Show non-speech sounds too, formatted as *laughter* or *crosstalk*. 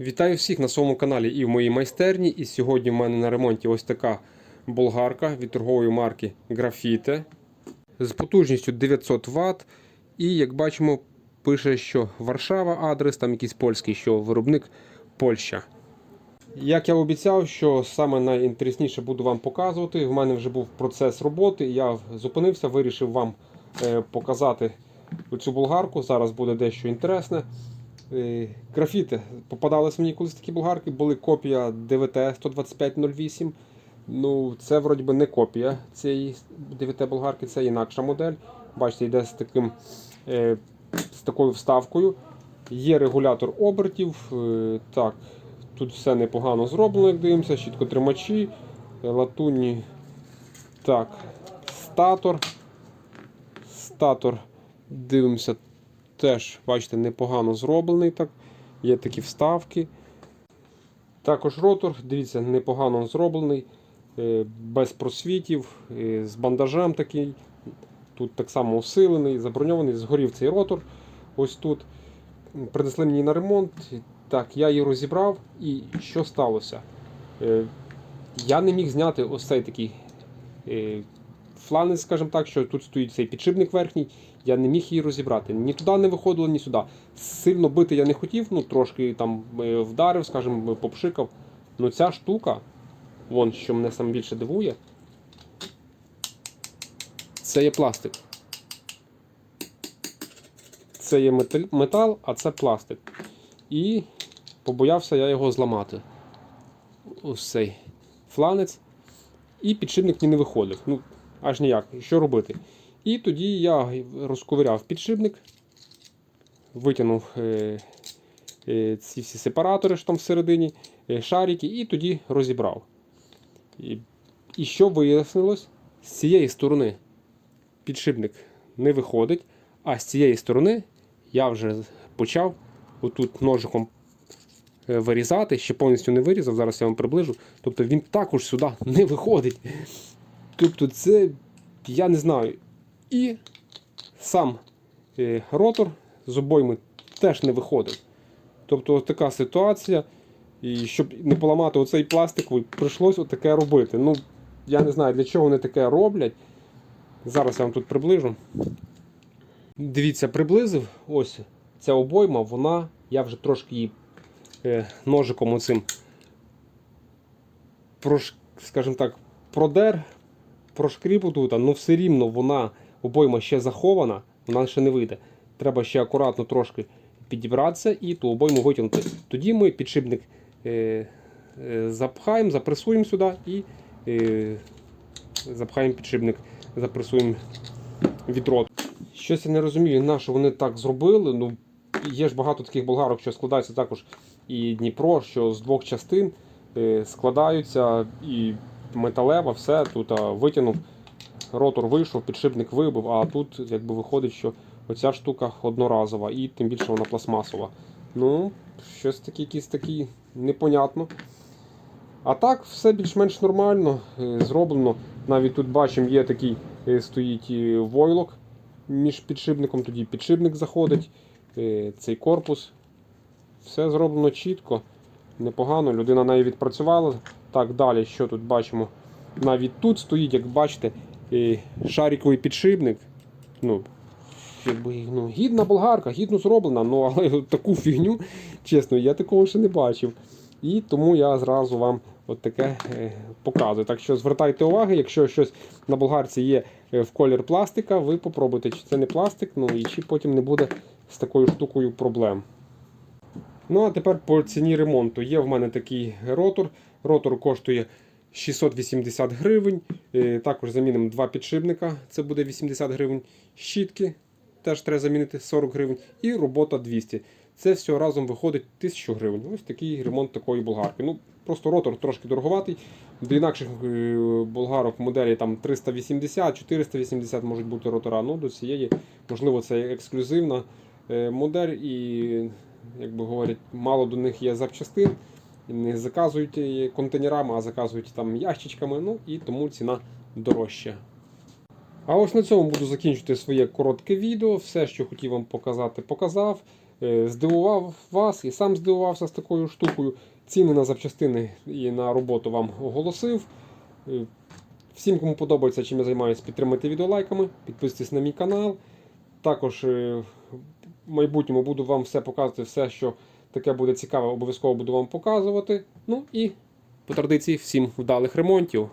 Вітаю всіх на своєму каналі і в моїй майстерні. І сьогодні в мене на ремонті ось така болгарка від торгової марки Graphite з потужністю 900 Вт. І як бачимо, пише, що Варшава адрес, там якийсь польський, що виробник Польща. Як я обіцяв, що саме найінтересніше буду вам показувати. В мене вже був процес роботи. Я зупинився, вирішив вам е, показати цю болгарку. Зараз буде дещо інтересне. Е, Графіти попадались мені колись такі болгарки, були копія ДВТ 12508. Ну, це вроді би не копія цієї ДВТ болгарки, це інакша модель. Бачите, йде з таким е, з такою вставкою. Є регулятор обертів. Е, так, тут все непогано зроблено, як дивимося, щіткотримачі, е, латунні. Так, статор. Статор. Дивимося, теж, бачите, непогано зроблений. так. Є такі вставки. Також ротор, дивіться, непогано зроблений, е, без просвітів, е, з бандажем такий. Тут так само усилений, заброньований, згорів цей ротор. Ось тут. Принесли мені на ремонт. Так, я її розібрав. І що сталося? Е, Я не міг зняти ось цей такий фланець, скажімо так, що тут стоїть цей підшипник верхній. Я не міг її розібрати. Ні туди не виходило, ні сюди. Сильно бити я не хотів, ну трошки там е, вдарив, скажімо, попшикав. Ну ця штука, вон що мене саме більше дивує, це є пластик. Це є метал, а це пластик. І побоявся я його зламати. Ось цей фланець. І підшипник мені не виходив. Ну, аж ніяк. Що робити? І тоді я розковиряв підшипник, витягнув е, е, ці всі сепаратори, що там всередині, е, шарики, і тоді розібрав. І, і що вияснилось? З цієї сторони підшипник не виходить, а з цієї сторони я вже почав отут ножиком вирізати, ще повністю не вирізав, зараз я вам приближу. Тобто він також сюди не виходить. Тобто це, я не знаю. І сам е, ротор з обойми теж не виходив. Тобто ось така ситуація. І щоб не поламати оцей пластиковий, прийшлось отаке робити. Ну, я не знаю, для чого вони таке роблять. Зараз я вам тут приближу. Дивіться, приблизив. Ось ця обойма, вона, я вже трошки її е, ножиком оцим скажімо так, продер, прошкріпу тут, але все рівно вона обойма ще захована, вона ще не вийде. Треба ще акуратно трошки підібратися і ту обойму витягнути. Тоді ми підшипник е, е, запхаємо, запресуємо сюди і е, запхаємо підшипник, запресуємо від. Щось я не розумію, на що вони так зробили. Ну, є ж багато таких болгарок, що складаються також і Дніпро, що з двох частин е, складаються і металева, все тут витягнув, ротор вийшов, підшипник вибив, а тут якби виходить, що оця штука одноразова і тим більше вона пластмасова. Ну, щось таке, якісь такі непонятно. А так, все більш-менш нормально е, зроблено. Навіть тут бачимо, є такий е, стоїть е, войлок між підшипником, тоді підшипник заходить, цей корпус. Все зроблено чітко, непогано. Людина навіть відпрацювала. Так, далі, що тут бачимо? Навіть тут стоїть, як бачите, е, шариковий підшипник. Ну, якби, ну, гідна болгарка, гідно зроблена, ну, але *laughs* таку фігню, чесно, я такого ще не бачив. І тому я зразу вам от таке е, показую. Так що звертайте увагу, якщо щось на болгарці є е, в колір пластика, ви попробуйте, чи це не пластик, ну і чи потім не буде з такою штукою проблем. Ну, а тепер по ціні ремонту. Є в мене такий ротор. Ротор коштує 680 гривень. Е, Також замінимо два підшипника, це буде 80 гривень. Щітки теж треба замінити 40 гривень. І робота 200. Це все разом виходить 1000 гривень. Ось такий ремонт такої болгарки. Ну, Просто ротор трошки дороговатий. До інакших е, болгарок моделі там 380, 480 можуть бути ротора. Ну, до цієї, можливо, це ексклюзивна е, модель і, як би говорять, мало до них є запчастин. Не заказують контейнерами, а заказують там ящичками. Ну і тому ціна дорожча. А ось на цьому буду закінчувати своє коротке відео. Все, що хотів вам показати, показав. е, здивував вас і сам здивувався з такою штукою. Ціни на запчастини і на роботу вам оголосив. Е, Всім, кому подобається, чим я займаюся, підтримайте відео лайками, підписуйтесь на мій канал. Також е, в майбутньому буду вам все показувати, все, що таке буде цікаве, обов'язково буду вам показувати. Ну і по традиції всім вдалих ремонтів.